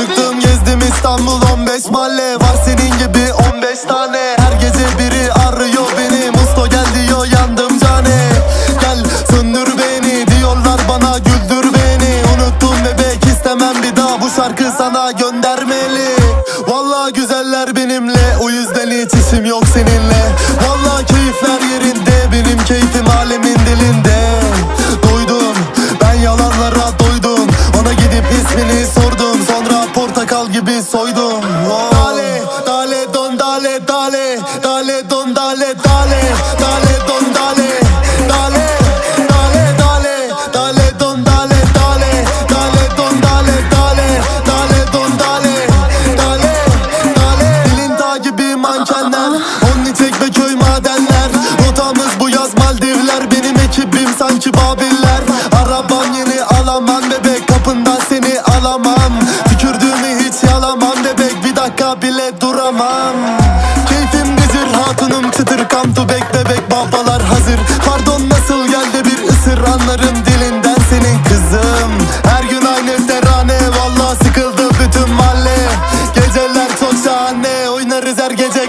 Çıktım gezdim İstanbul 15 mahalle. Var senin gibi 15 tane. Her gece biri arıyor beni. Musto gel diyor yandım cane. Gel söndür beni diyorlar bana güldür beni. Unuttum bebek istemem bir daha. Bu şarkı sana göndermeli. Vallahi güzeller benimle. O yüzden hiç işim yok seninle. Vallahi keyifler yerinde. Benim keyfim alemin dilinde. Doydum ben yalanlara doydum. Ona gidip ismini sordum. Sonra Portakal gibi soydum oh. Dale, dale, don, dale, dale Dale, don, dale, dale Dale, don, dale Dale, dale, dale Dale, don, dale, dale Dale, don, dale, dale Dale, don, dale Dale, dale Dilin dağ gibi mankenler Onnitek ve köy madenler Rotamız bu yaz Maldivler Benim ekibim sanki Babiller Arabam yeni bile duramam. Keyfim bezir hatunum çıtır Come to back bebek babalar hazır. Pardon nasıl geldi bir ısır Anlarım dilinden senin kızım. Her gün aynı terane Valla sıkıldı bütün mahalle. Geceler çok şahane Oynarız her gece